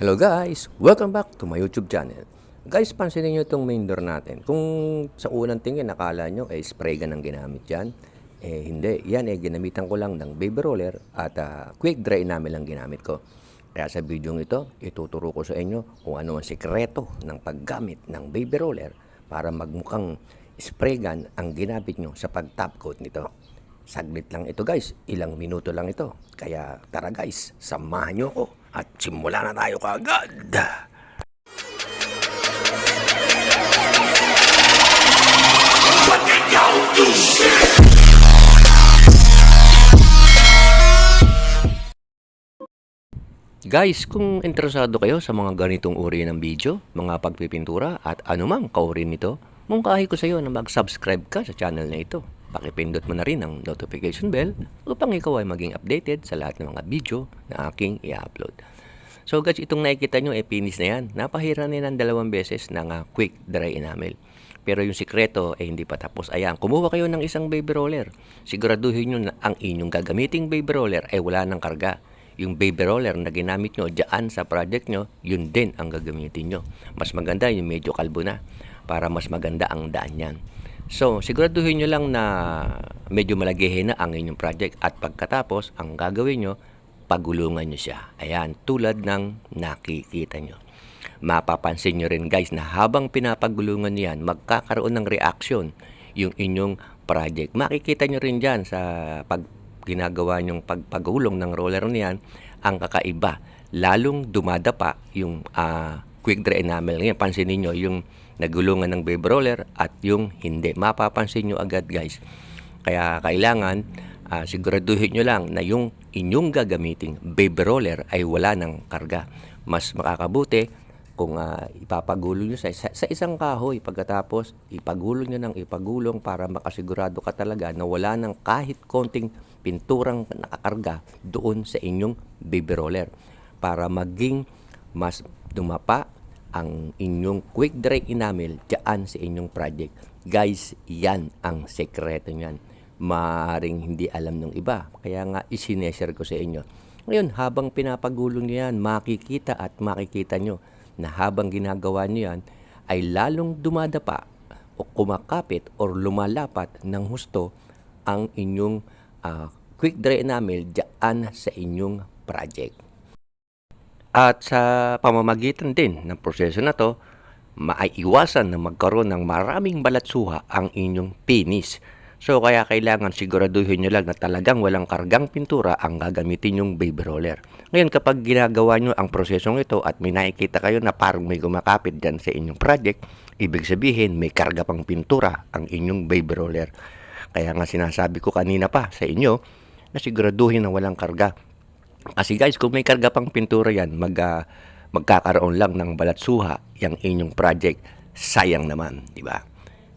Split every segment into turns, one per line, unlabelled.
Hello guys! Welcome back to my YouTube channel. Guys, pansinin nyo itong main door natin. Kung sa unang tingin, nakala nyo, eh, spray gun ang ginamit yan. Eh, hindi. Yan, eh, ginamitan ko lang ng baby roller at ah, quick dry namin lang ginamit ko. Kaya sa video ito, ituturo ko sa inyo kung ano ang sikreto ng paggamit ng baby roller para magmukhang spray gun ang ginamit nyo sa pag-top coat nito. Saglit lang ito guys, ilang minuto lang ito. Kaya tara guys, samahan nyo ko at simula na tayo kaagad. Guys, kung interesado kayo sa mga ganitong uri ng video, mga pagpipintura at anumang kauri nito, mungkahi ko sa iyo na mag-subscribe ka sa channel na ito. Pakipindot mo na rin ang notification bell upang ikaw ay maging updated sa lahat ng mga video na aking i-upload. So guys, itong nakikita nyo, eh, finish na yan. Napahira na yan ng dalawang beses ng ah, quick dry enamel. Pero yung sikreto ay hindi pa tapos. Ayan, kumuha kayo ng isang baby roller. Siguraduhin nyo na ang inyong gagamiting baby roller ay wala ng karga. Yung baby roller na ginamit nyo dyan sa project nyo, yun din ang gagamitin nyo. Mas maganda yung medyo kalbo na para mas maganda ang daan yan. So, siguraduhin nyo lang na medyo malagihin na ang inyong project at pagkatapos, ang gagawin nyo, pagulungan nyo siya. Ayan, tulad ng nakikita nyo. Mapapansin nyo rin guys na habang pinapagulungan nyo yan, magkakaroon ng reaction yung inyong project. Makikita nyo rin dyan sa pag ginagawa nyong pagpagulong ng roller niyan, ang kakaiba. Lalong dumadapa yung ah, quick dry enamel. Ngayon, pansinin nyo yung nagulungan ng baby roller at yung hindi. Mapapansin nyo agad guys. Kaya kailangan ah, siguraduhin nyo lang na yung inyong gagamiting baby roller ay wala ng karga. Mas makakabuti kung ah, ipapagulo nyo sa, sa, sa isang kahoy pagkatapos ipagulo nyo ng ipagulong para makasigurado ka talaga na wala ng kahit konting pinturang nakakarga doon sa inyong baby roller para maging mas dumapa ang inyong quick dry enamel dyan sa inyong project. Guys, yan ang sekreto niyan. Maaring hindi alam ng iba. Kaya nga isineshare ko sa inyo. Ngayon, habang pinapagulong nyo yan, makikita at makikita nyo na habang ginagawa nyo yan, ay lalong dumadapa o kumakapit or lumalapat ng husto ang inyong ah, quick dry enamel dyan sa inyong project. At sa pamamagitan din ng proseso na to, maaiwasan na magkaroon ng maraming balatsuha ang inyong penis. So kaya kailangan siguraduhin nyo lang na talagang walang kargang pintura ang gagamitin yung baby roller. Ngayon kapag ginagawa nyo ang prosesong ito at may nakikita kayo na parang may gumakapit dyan sa inyong project, ibig sabihin may karga pang pintura ang inyong baby roller. Kaya nga sinasabi ko kanina pa sa inyo na siguraduhin na walang karga kasi guys, kung may karga pang pintura yan, mag, ah, magkakaroon lang ng balatsuha yung inyong project. Sayang naman, di ba?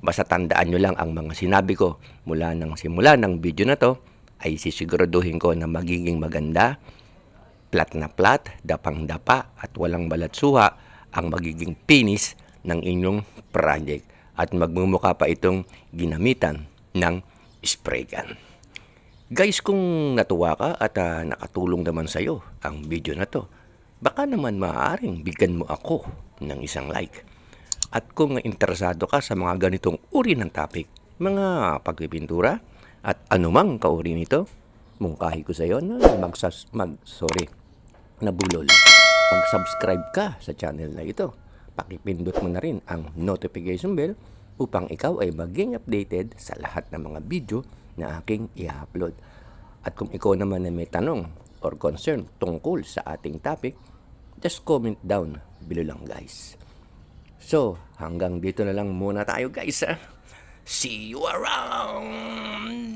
Basta tandaan nyo lang ang mga sinabi ko mula ng simula ng video na to ay sisiguraduhin ko na magiging maganda, plat na plat, dapang dapa at walang balatsuha ang magiging finish ng inyong project at magmumukha pa itong ginamitan ng spray gun. Guys, kung natuwa ka at ah, nakatulong naman sa'yo ang video na to, baka naman maaaring bigyan mo ako ng isang like. At kung interesado ka sa mga ganitong uri ng topic, mga pagpipintura at anumang kauri nito, mungkahi ko sa iyo na magsas, mag, sorry, nabulol. Mag-subscribe ka sa channel na ito. Pakipindot mo na rin ang notification bell upang ikaw ay maging updated sa lahat ng mga video na aking i-upload. At kung ikaw naman ay may tanong or concern tungkol sa ating topic, just comment down below lang guys. So, hanggang dito na lang muna tayo guys. ah. See you around!